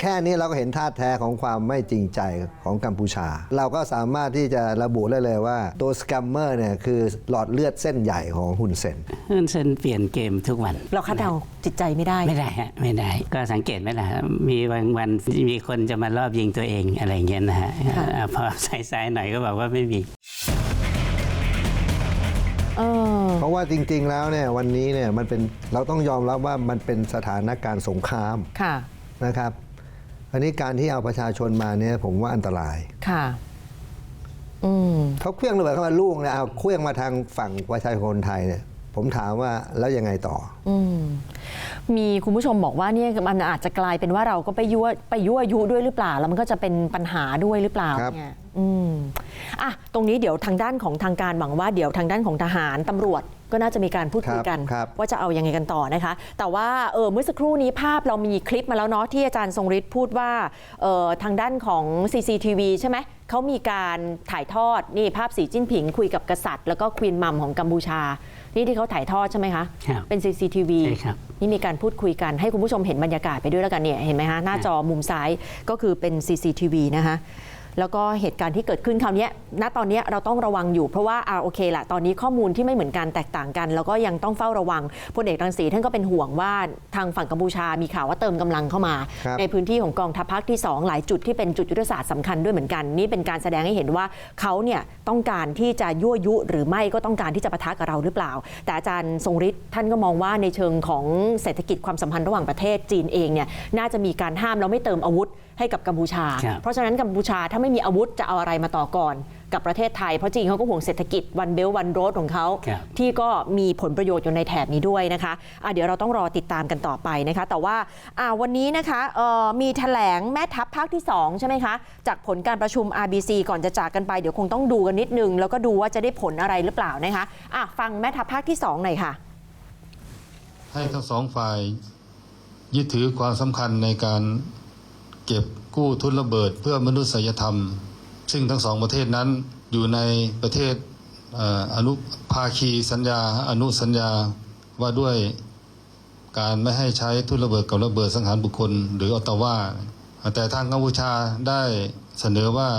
แค่นี้เราก็เห็นท่าแท้ของความไม่จริงใจของกัมพูชา เราก็สามารถที่จะระบุได้เลยว่าตัวสแกมเมอร์เนี่ยคือหลอดเลือดเส้นใหญ่ของฮุนเซนฮุนเซนเปลี่ยนเกมทุกวัน เราคาดเดาจิตใจไม่ได้ไม่ได้ฮะไม่ได้ ก็สังเกตไหมล่ะมีบางวันมีคนจะมารอบยิงตัวเองอะไรอย่างเงี้ยนะฮะค่ะอ่าพอสายๆหน่อยก็บอกว่าไม่มีเออเพราะว่าจริง ๆ แล้วเนี่ยวันนี้เนี่ยมันเป็นเราต้องยอมรับว่ามันเป็นสถานการณ์สงครามค่ะนะครับ อันนี้การที่เอาประชาชนมาเนี่ยผมว่าอันตรายค่ะอืมเขาเคลื่องระเบิดเข้ามาลูกเนี่ยเอาเคลื่องมาทางฝั่งประชาชนไทยเนี่ย ผมถามว่าแล้วยังไงต่ออืมมีคุณผู้ชมบอกว่าเนี่ยมันอาจจะกลายเป็นว่าเราก็ไปยั่วไปยั่วยุด้วยหรือเปล่า แล้วมันก็จะเป็นปัญหาด้วยหรือเปล่าครับเนี่ยอืมอะตรงนี้เดี๋ยวทางด้านของทางการหวังว่าเดี๋ยวทางด้านของทหารตำรวจ ก็น่าจะมีการพูดคุยกัน ครับว่าจะเอายังไงกันต่อนะคะ แต่ว่าเออเมื่อสักครู่นี้ภาพเรามีคลิปมาแล้วเนาะที่อาจารย์ทรงฤทธิ์พูดว่าเออทางด้านของ CCTV ใช่ไหมเขามีการถ่ายทอดนี่ภาพสีจิ้นผิง คุยกับกษัตริย์ แล้วก็ควีนมัมของกัมพูชา นี่ที่เขาถ่ายทอดใช่ไหมคะ ครับเป็น CCTV ใช่ครับ นี่มีการพูดคุยกันให้คุณผู้ชมเห็นบรรยากาศไปด้วยแล้วกันเนี่ยเห็นไหมฮะหน้าจอมุมซ้ายก็คือเป็น CCTV นะคะ แล้วก็เหตุการณ์ที่เกิดขึ้นคราวเนี้ยณตอนเนี้ยเราต้องระวังอยู่ เพราะว่าอ่าโอเคละตอนนี้ข้อมูลที่ไม่เหมือนกันแตกต่างกัน แล้วก็ยังต้องเฝ้าระวังพลเอกรังสีท่านก็เป็นห่วงว่าทางฝั่งกัมพูชามีข่าวว่าเติมกำลังเข้ามาครับในพื้นที่ของกองทัพภาคที่ 2 หลายจุดที่เป็นจุดยุทธศาสตร์สำคัญด้วยเหมือนกัน นี่เป็นการแสดงให้เห็นว่าเขาเนี่ยต้องการที่จะยั่วยุหรือไม่ก็ต้องการที่จะปะทะกับเราหรือเปล่า แต่อาจารย์ทรงฤทธิ์ท่านก็มองว่าในเชิงของเศรษฐกิจความสัมพันธ์ระหว่างประเทศจีนเองเนี่ยน่าจะมีการห้ามแล้วไม่เติมอาวุธให้กับกัมพูชาครับเพราะฉะนั้นกัมพูชาถ้าไม่มีอาวุธจะเอาอะไรมาต่อก่อน กับประเทศไทย เพราะจีนเขาก็ห่วงเศรษฐกิจวันเบลวันโรดของเขา ครับ ที่ก็มีผลประโยชน์อยู่ในแถบนี้ด้วยนะคะอะเดี๋ยวเราต้องรอติดตามกันต่อไปนะคะ แต่ว่าอ่าวันนี้นะคะเอ่อมีแถลงแม่ทัพภาคที่ 2 ใช่ไหมคะ จากผลการประชุม RBC ก่อนจะจากกันไปเดี๋ยวคงต้องดูกันนิดนึง แล้วก็ดูว่าจะได้ผลอะไรหรือเปล่านะคะอะฟังแม่ทัพภาคที่2หน่อยค่ะ ให้ทั้งสองฝ่ายยึดถือความสำคัญในการ เก็บกู้ทุนระเบิดเพื่อมนุษยธรรม ซึ่งทั้งสองประเทศนั้นอยู่ในประเทศอนุภาคีสัญญา อนุสัญญาว่าด้วยการไม่ให้ใช้ทุนระเบิดกับระเบิดสังหารบุคคล หรือออตตาวาแต่ทางกัมพูชาได้เสนอว่า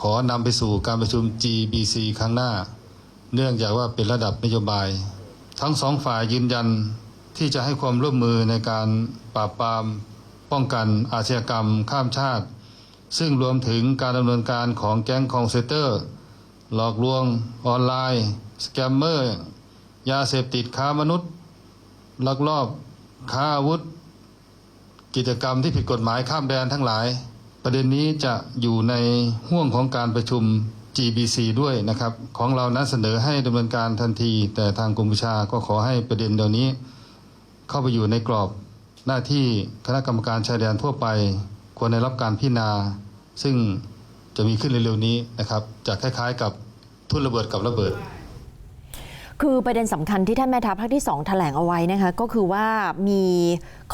ขอนำไปสู่การประชุม GBC ครั้งหน้า เนื่องจากว่าเป็นระดับนโยบาย ทั้งสองฝ่ายยืนยันที่จะให้ความร่วมมือในการปราบปราม ป้องกันอาชญากรรมข้ามชาติ ซึ่งรวมถึงการดำเนินการของแก๊งคองเซเตอร์ หลอกลวงออนไลน์ สแกมเมอร์ ยาเสพติดค้ามนุษย์ ลักลอบค้าอาวุธ กิจกรรมที่ผิดกฎหมายข้ามแดนทั้งหลาย ประเด็นนี้จะอยู่ในห่วงของการประชุม GBC ด้วยนะครับ ของเรานั้นเสนอให้ดำเนินการทันที แต่ทางกัมพูชาก็ขอให้ประเด็นเดี๋ยวนี้ เข้าไปอยู่ในกรอบ หน้าที่คณะกรรมการชายแดนทั่วไป ควรได้รับการพิจารณา ซึ่งจะมีขึ้นเร็วๆนี้นะครับจะคล้ายๆกับทุ่นระเบิดกับระเบิดคือประเด็นสำคัญที่ท่านแม่ทัพภาคที่ 2 แถลงเอาไว้นะคะก็คือว่ามี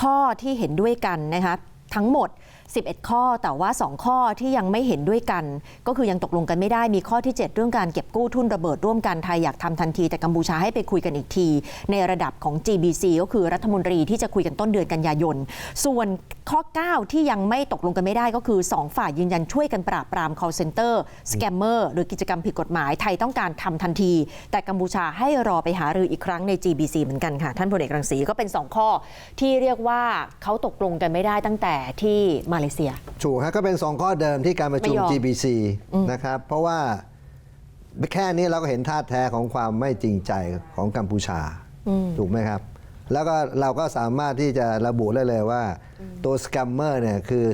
ข้อที่เห็นด้วยกันนะคะทั้งหมด 11 ข้อแต่ว่า 2 ข้อที่ยังไม่เห็นด้วยกัน ก็คือยังตกลงกันไม่ได้มีข้อที่ 7 เรื่องการเก็บกู้ทุนระเบิดร่วมกันไทยอยากทำทันทีแต่กัมพูชาให้ไปคุยกันอีกที ในระดับของ GBC ก็คือรัฐมนตรีที่จะคุยกันต้นเดือนกันยายน ส่วนข้อ 9 ที่ยังไม่ตกลงกันไม่ได้ก็คือ 2 ฝ่ายยืนยันช่วยกันปราบปราม call center สแกมเมอร์หรือกิจกรรมผิดกฎหมายไทยต้องการทำทันที แต่กัมพูชาให้รอไปหารืออีกครั้งใน GBC เหมือนกันค่ะ ท่านพลเอกรังสีก็เป็น 2 ข้อที่เรียกว่าเขาตกลงกันไม่ได้ตั้งแต่ที่มาเลเซีย ถูกฮะก็เป็น2ข้อเดิมที่การประชุม ไม่ยอม GBC นะครับ เพราะว่าแค่นี้เราก็เห็นท่าแท้ของความไม่จริงใจของกัมพูชา ถูกไหมครับ แล้วก็เราก็สามารถที่จะระบุได้เลยว่า ตัวสแกมเมอร์เนี่ยคือ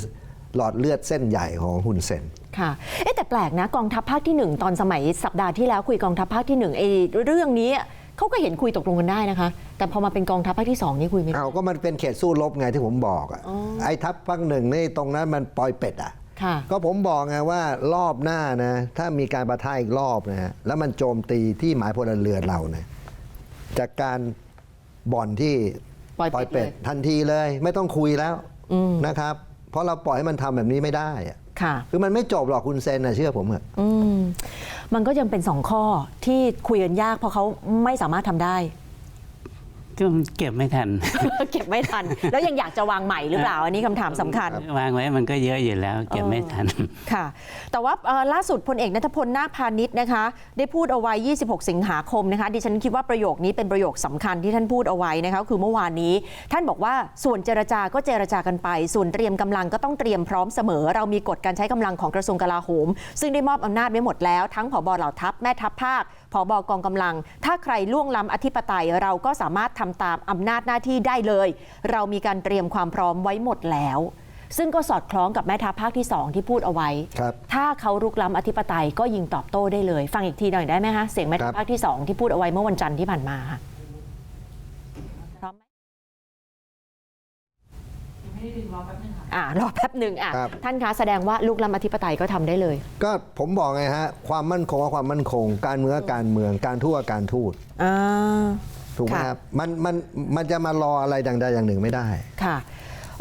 หลอดเลือดเส้นใหญ่ของฮุนเซน ค่ะ เอ๊ะแต่แปลกนะกองทัพภาคที่ 1 ตอนสมัยสัปดาห์ที่แล้วคุยกองทัพภาคที่1ไอ้เรื่องนี้ เขาก็เห็นคุยตกลงกันได้นะคะ แต่พอมาเป็นกองทัพภาคที่2นี่คุยไม่ได้ เอาก็มันเป็นเขตสู้รบไงที่ผมบอกอะไอ้ทัพภาคหนึ่งนี่ตรงนั้นมันปลอยเป็ดอะ ค่ะ ก็ผมบอกไงว่ารอบหน้านะ ถ้ามีการประทะอีกรอบนะฮะแล้วมันโจมตีที่หมายพลเรือนเราเนี่ยจากการบ่อนที่ปล่อยเป็ดเลย ทันทีเลย ไม่ต้องคุยแล้วนะครับ เพราะเราปล่อยให้มันทำแบบนี้ไม่ได้อะ ค่ะ คือมันไม่จบหรอกคุณเซนนะเชื่อผมเถอะอืมมันก็ยังเป็นสองข้อที่คุยกันยากเพราะเขาไม่สามารถทำได้ ก็เก็บไม่ทัน เก็บไม่ทัน แล้วยังอยากจะวางใหม่หรือเปล่า อันนี้คำถามสำคัญ วางไว้มันก็เยอะอยู่แล้ว เก็บไม่ทัน ค่ะ แต่ว่าเอ่อล่าสุดพลเอกนัทพลนาคพาณิชย์นะคะ ได้พูดเอาไว้ 26 สิงหาคมนะคะ ดิฉันคิดว่าประโยคนี้เป็นประโยคสำคัญที่ท่านพูดเอาไว้นะคะคือเมื่อวานนี้ ท่านบอกว่าส่วนเจรจาก็เจรจากันไป ส่วนเตรียมกำลังก็ต้องเตรียมพร้อมเสมอ เรามีกฎการใช้กำลังของกระทรวงกลาโหม ซึ่งได้มอบอำนาจไว้หมดแล้วทั้งผบเหล่าทัพแม่ทัพภาคผบกองกำลัง ถ้าใครล่วงล้ำอธิปไตยเราก็สามารถทำตามอำนาจหน้าที่ได้เลย เรามีการเตรียมความพร้อมไว้หมดแล้ว ซึ่งก็สอดคล้องกับแม่ทัพภาคที่2ที่พูดเอาไว้ครับถ้าเขารุกล้ำอธิปไตยก็ยิงตอบโต้ได้เลย ฟังอีกทีหน่อยได้ไหมคะเสียงแม่ทัพภาคที่2ที่พูดเอาไว้เมื่อวันจันทร์ที่ผ่านมาค่ะพร้อมไหมอ่ารอแป๊บหนึ่งอะครับ ท่านคะแสดงว่าลูกล้ำอธิปไตยก็ทำได้เลย ก็ผมบอกไงฮะ ความมั่นคงกับความมั่นคง การเมืองกับการเมือง การทูตกับการทูตอ่า ถูกไหมค่ะ ครับมันมันมันจะมารออะไรดังใดอย่างหนึ่งไม่ได้ ค่ะ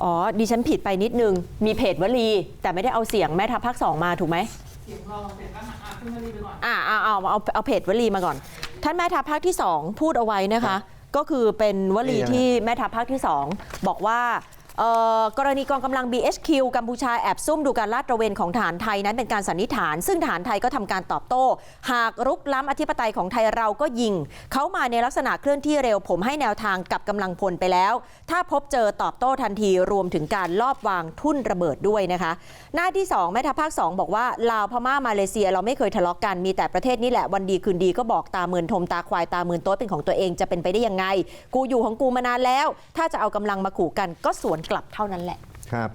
อ๋อ ดิฉันผิดไปนิดนึง มีเพจวลี แต่ไม่ได้เอาเสียงแม่ทัพภาคสองมาถูกไหมเสียงรอเสร็จก็อะขึ้นวลีไปก่อนอ่าเอาเอาเอาเอาเพจวลีมาก่อน ท่านแม่ทัพภาคที่ 2 พูดเอาไว้นะคะ ก็คือเป็นวลีนี่ยังไงที่แม่ทัพภาคที่ 2 บอกว่าเอ่อ กรณีกองกำลัง BHQ กัมพูชาแอบซุ่มดูการลาดตระเวนของฐานไทยนั้นเป็นการสันนิษฐาน ซึ่งฐานไทยก็ทำการตอบโต้ หากรุกล้ำอธิปไตยของไทยเราก็ยิง เขามาในลักษณะเคลื่อนที่เร็ว ผมให้แนวทางกับกำลังพลไปแล้ว ถ้าพบเจอตอบโต้ทันทีรวมถึงการลอบวางทุ่นระเบิดด้วยนะคะ หน้าที่ 2 แม่ทัพภาค 2 บอกว่าลาวพม่ามาเลเซียเราไม่เคยทะเลาะกันมีแต่ประเทศนี้แหละวันดีคืนดีก็บอกตาเมือนทมตาควายตาเมือนโต๊ดเป็นของตัวเองจะเป็นไปได้ยังไง กูอยู่ของกูมานานแล้ว ถ้าจะเอากำลังมาขู่กันก็สวนกลับเท่านั้นแหละ ครับ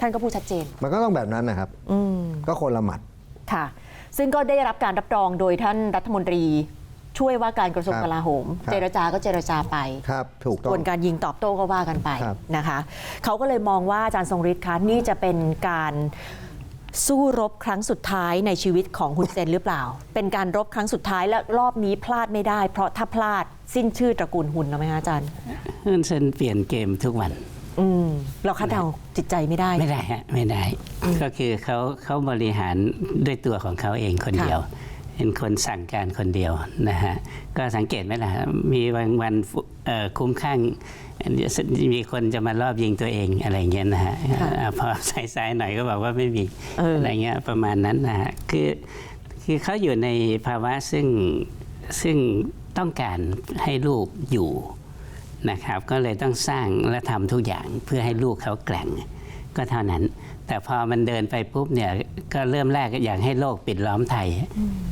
ท่านก็พูดชัดเจน มันก็ต้องแบบนั้นนะครับ อืมก็คนละหมัด ค่ะ ซึ่งก็ได้รับการรับรองโดยท่านรัฐมนตรี ช่วยว่าการกระทรวงครับกลาโหม ครับ เจรจาก็เจรจาไป ครับ ถูกกต้ระอบวงนการยิงตอบโต้ก็ว่ากันไปครับ นะคะ เขาก็เลยมองว่าอาจารย์ทรงฤทธิ์คะนี่จะเป็นการสู้รบครั้งสุดท้ายในชีวิตของคุณเซนหรือเปล่า เป็นการรบครั้งสุดท้ายและรอบนี้พลาดไม่ได้ เพราะถ้าพลาดสิ้นชื่อตระกูลหุ่นแล้วไหมคะอาจารย์ฮุนเซนเปลี่ยนเกมทุกวัน อืมเราคาดเดาจิตใจไม่ได้ ไม่ได้ฮะไม่ได้ ก็คือเขาเขาบริหารด้วยตัวของเขาเองคนเดียว เป็นคนสั่งการคนเดียวนะฮะก็สังเกตไหมล่ะมีวันวันเอ่อคุ้มข้างมีคนจะมารอบยิงตัวเองอะไรเงี้ยนะฮะค่ะอ่าพอสายๆหน่อยก็บอกว่าไม่มีเออออะไรเงี้ยประมาณนั้นนะฮะคือคือเขาอยู่ในภาวะซึ่งซึ่งต้องการให้ลูกอยู่ นะครับ ก็เลยต้องสร้างและทำทุกอย่างเพื่อให้ลูกเขาแกร่งก็เท่านั้น แต่พอมันเดินไปปุ๊บเนี่ยก็เริ่มแรกก็อยากให้โลกปิดล้อมไทย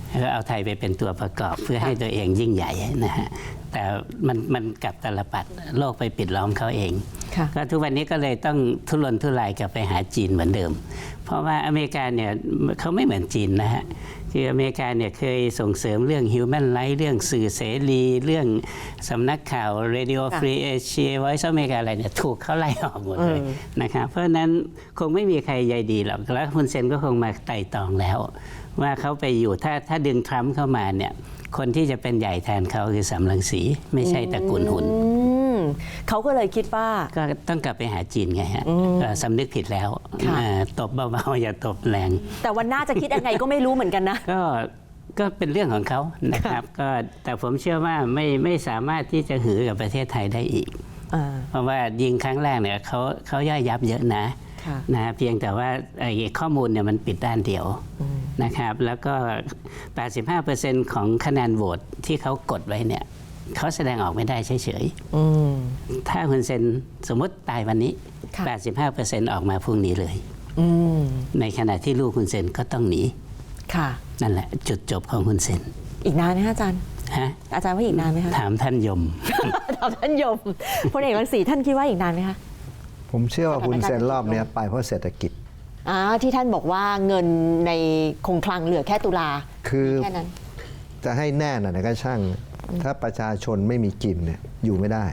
แล้วก็เอาไทยไปเป็นตัวประกอบเพื่อให้ตัวเองยิ่งใหญ่นะฮะแต่มันมันกลับตลปัดโลกไปปิดล้อมเขาเองค่ะก็ทุกวันนี้ก็เลยต้องทุรนทุรายกลับไปหาจีนเหมือนเดิม เพราะว่าอเมริกาเนี่ยเขาไม่เหมือนจีนนะฮะ คืออเมริกาเนี่ยเคยส่งเสริมเรื่อง Human Rights เรื่องสื่อเสรี เรื่องสำนักข่าว Radio ค่ะ Free Asia Voice of America อะไรเนี่ยถูกเขาไล่ออกหมดเลยอืมนะครับเพราะฉะนั้นคงไม่มีใครใยดีหรอกแล้วคุณเซนก็คงมาไต่ตองแล้ว ว่าเขาไปอยู่ถ้าถ้าดึงทรัมป์เข้ามาเนี่ยคนที่จะเป็นใหญ่แทนเขาคือสำลังสี ไม่ใช่ตระกูลหุนอืม เขาก็เลยคิดว่า ก็ต้องกลับไปหาจีนไงฮะก็สำนึกผิดแล้วค่ะอ่าตบเบาๆ อย่าตบแรง แต่วันหน้าจะคิดยังไงก็ไม่รู้เหมือนกันนะ ก็ก็เป็นเรื่องของเขานะครับก็แต่ผมเชื่อว่าไม่ไม่สามารถที่จะหือกับประเทศไทยได้อีก อ่า เพราะว่ายิงครั้งแรกเนี่ยเขาเขาย่อยยับเยอะนะค่ะ นะเพียงแต่ว่าไอ้ข้อมูลเนี่ยมันปิดด้านเดียวนะครับ แล้วก็ 85%ของคะแนนโหวตที่เขากดไว้เนี่ย เขาแสดงออกไม่ได้เฉยอืมๆถ้าคุณเซนสมมติตายวันนี้ค่ะ85%ออกมาพรุ่งนี้เลยอืมในขณะที่ลูกคุณเซนก็ต้องหนีค่ะ นั่นแหละ จุดจบของคุณเซน อีกนานไหมคะอาจารย์ฮะอาจารย์ว่าอีกนานไหมคะถามท่านยมถามท่านยมพลเอกรังสีท่านคิดว่าอีกนานไหมคะผมเชื่อว่าคุณเซนรอบเนี้ยไปเพราะเศรษฐกิจอ่าที่ท่านบอกว่าเงินในคงคลังเหลือแค่ตุลาคือแค่นั้นจะให้แน่น่ะนะก็ช่าง ถ้าประชาชนไม่มีกินเนี่ยอยู่ไม่ได้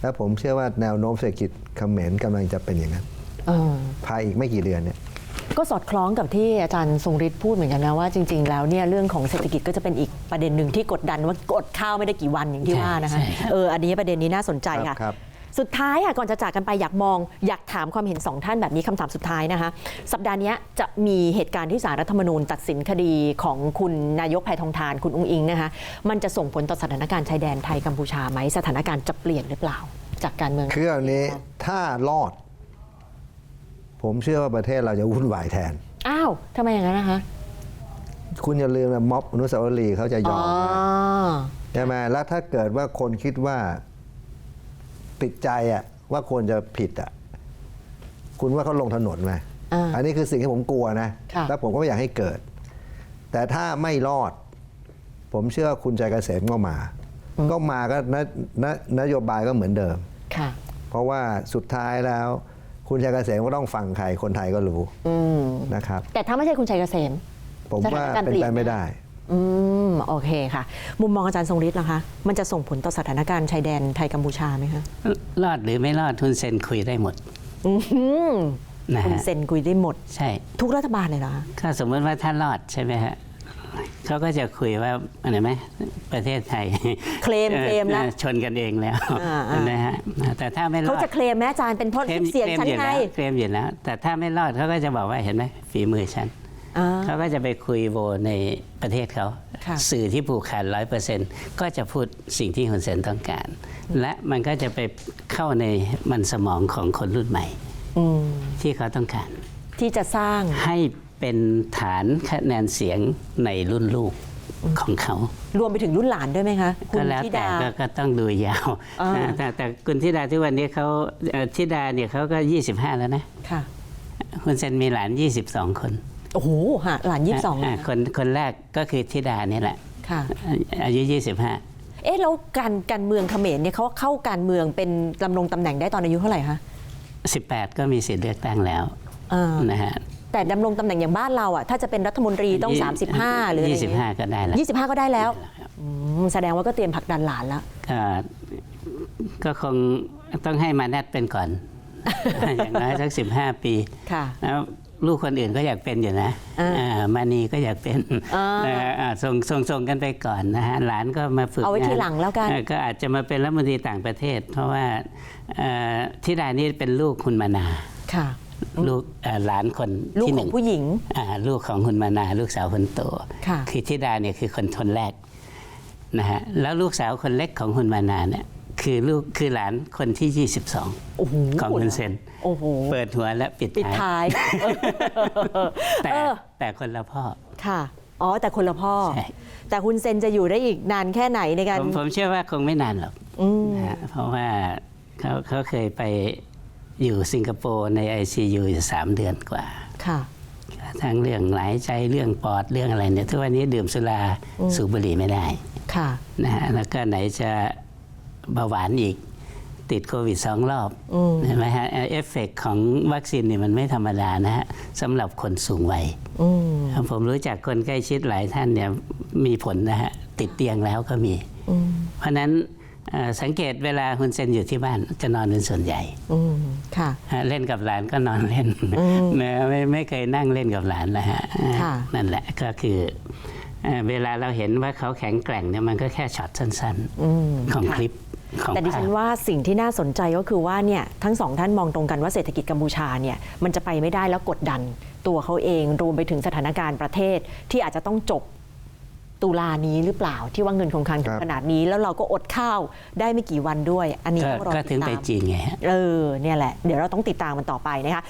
แล้วผมเชื่อว่าแนวโน้มเศรษฐกิจเขมรกำลังจะเป็นอย่างนั้นเออภายอีกไม่กี่เดือนเนี่ยก็สอดคล้องกับที่อาจารย์ทรงฤทธิ์พูดเหมือนกันนะว่าจริง ๆ แล้วเนี่ยเรื่องของเศรษฐกิจก็จะเป็นอีกประเด็นหนึ่งที่กดดันว่ากดข้าวไม่ได้กี่วันอย่างที่ว่านะคะใช่ครับเอออันนี้ประเด็นนี้น่าสนใจครัค่ะบครับ สุดท้ายค่ะก่อนจะจากกันไปอยากมอง อยากถามความเห็นสองท่านแบบนี้คำถามสุดท้ายนะคะ สัปดาห์เนี้ยจะมีเหตุการณ์ที่สารรัฐธรรมนูญตัดสินคดีของคุณนายกแพทองทานคุณอุ้งอิงนะคะมันจะส่งผลต่อสถานการณ์ชายแดนไทยกัมพูชาไหมสถานการณ์จะเปลี่ยนหรือเปล่า จากการเมืองคือแบบนี้ถ้ารอด ผมเชื่อว่าประเทศเราจะวุ่นวายแทนอ้าวทำไมอย่างนั้นนะคะคุณอย่าลืมนะม็อบอนุสาวรีย์เขาจะยอ๋ออมนะใช่ไหมแล้วถ้าเกิดว่าคนคิดว่า ติดใจอะว่าควรจะผิดอะคุณว่าเขาลงถนนไหมอ่าอันนี้คือสิ่งที่ผมกลัวนะค่ะแล้วผมก็ไม่อยากให้เกิด แต่ถ้าไม่รอด ผมเชื่อว่าคุณใจเกษมก็มา ก็มาก็นนนโยบายก็เหมือนเดิมค่ะเพราะว่าสุดท้ายแล้ว คุณชัยเกษมก็ต้องฟังใครคนไทยก็รู้อืมนะครับ แต่ถ้าไม่ใช่คุณชัยเกษมผมว่าสถานการณ์เป็นเปลี่ไปยนไม่ได้ อืมโอเคค่ะ มุมมองอาจารย์ทรงฤทธิ์ล่ะคะ มันจะส่งผลต่อสถานการณ์ชายแดนไทยกัมพูชาไหมคะรอดหรือไม่รอดทุนเซนคุยได้หมดอืมนะคุณฮะเซ็นคุยได้หมด ใช่ทุกรัฐบาลเลยเหรอคะก็สมมติว่าถ้ารอดใช่ไหมฮะเขาก็จะคุยว่าอะไรไหมประเทศไทยเคลมเคลมแล้วออชนกันเองแล้วอ่าอ่านนะฮะแต่ถ้าไม่รเขาอด จะเคลมแม่อาจารย์เป็นเพราะเคลมเสียงเคลมฉันอยู่ไง แล้วเคลมอยู่แล้วแต่ถ้าไม่รอดเขาก็จะบอกว่าเห็นไหมฝีมือฉันอ่า เขาก็จะไปคุยโวในประเทศเขาค่ะสื่อที่ผูกขาดร้อยเปอร์เซ็นต์ก็จะพูดสิ่งที่ฮุนเซนต้องการ และมันก็จะไปเข้าในมันสมองของคนรุ่นใหม่อืมที่เขาต้องการ ที่จะสร้างให้เป็นฐานคะแนนเสียงในรุ่นลูกของเขา รวมไปถึงรุ่นหลานด้วยไหมคะคุก็ณแล้วธิแต่ดาก็ก็ต้องดูยาวอ่านะแต่แต่คุณธิดาที่วันนี้เขาเอ่อธิดาเนี่ยเขาก็ 25 แล้วนะค่ะคุณเซนมีหลาน 22 คน โอ้โหหาหลานยี่สิบสองาคนคนแรกก็คือธิดาเนี่ยแหละค่ะ อายุ25เอ๊ะแล้วการการเมืองเขมรเนี่ยเขาเข้าการเมืองเป็นดำรงตำแหน่งได้ตอนอายุเท่าไหร่คะ18ก็มีสิทธิ์เลือกตั้งแล้วอ่านะฮะแต่ดำรงตำแหน่งอย่างบ้านเราอะถ้าจะเป็นรัฐมนตรีต้อง 35 หรืออะไรอย่างเงี้ย25ก็ได้แล้ว25ก็ได้แล้วอืมแสดงว่าก็เตรียมผลักดันหลานแล้วก็ก็คงต้องให้มานัดเป็นก่อน อย่างน้อยสัก15ปีค่ะแล้ว ลูกคนอื่นก็อยากเป็นอยู่นะอ่าอ่ามานีก็อยากเป็นอ่าเอ่ออ่าส่งส่งส่งกันไปก่อนนะฮะหลานก็มาฝึกเอาไว้งนทีหลังแล้วกันเอ่อก็อาจจะมาเป็นรัฐมนตรีต่างประเทศ เพราะว่าเอ่อทิดานี่เป็นลูกคุณมานาค่ะลูกเอ่อหลานคนลูกที่ขหอนึ่งงผู้หญิงอ่าลูกของคุณมานา ลูกสาวคนโตค่ะอทิดาเนี่ยคือคนคนแรกนะฮะแล้วลูกสาวคนเล็กของคุณมานาเนี่ย คือลูกคือหลานคนที่ 22 โอ้โหของคุณเซนโอ้โหเปิดหัวและปิดปิดท้ายท้ายแต่เออแต่คนละพ่อค่ะอ๋อ แต่คนละพ่อใช่แต่คุณเซนจะอยู่ได้อีกนานแค่ไหนในการผมผมเชื่อว่าคงไม่นานหรอกอืมนะฮะเพราะว่าเขาเขาเคยไปอยู่สิงคโปร์ใน ICU อยู่สามเดือนกว่าค่ะทั้งเรื่องหลายใจเรื่องปอดเรื่องอะไรเนี่ยทุกวันนี้ดื่มสุราสูบบุหรี่ไม่ได้ค่ะนะฮะแล้วก็ไหนจะ เบาหวานอีก ติดโควิดสองรอบอืมเห็นไหมฮะเอฟเฟกของวัคซีนเนี่ยมันไม่ธรรมดานะฮะสำหรับคนสูงวัยอืมผมรู้จักคนใกล้ชิดหลายท่านเนี่ยมีผลนะฮะติดเตียงแล้วก็มีอืมเพราะฉะนั้นเอ่อสังเกตเวลาคุณเซนอยู่ที่บ้านจะนอนเป็นส่วนใหญ่อืมค่ะฮะเล่นกับหลานก็นอนเล่นนะไม่ไม่เคยนั่งเล่นกับหลานนะฮะค่ะนั่นแหละก็คือเอ่อเวลาเราเห็นว่าเขาแข็งแกร่งเนี่ยมันก็แค่ช็อตสั้นอืมๆของคลิปของ แต่ดิฉันภาพว่าสิ่งที่น่าสนใจก็คือว่าเนี่ยทั้งสองท่านมองตรงกันว่าเศรษฐกิจกัมพูชาเนี่ยมันจะไปไม่ได้แล้วกดดันตัวเขาเองรวมไปถึงสถานการณ์ประเทศที่อาจจะต้องจบตุลานี้หรือเปล่าที่ว่าเงินคงคลังถึคงรับขนาดนี้ แล้วเราก็อดข้าวได้ไม่กี่วันด้วย อันนี้ก็ต้องรอก็ติถึดงไปตามจีนไงฮะเออเนี่ยแหละเดี๋ยวเราต้องติดตามมันต่อไปนะคะ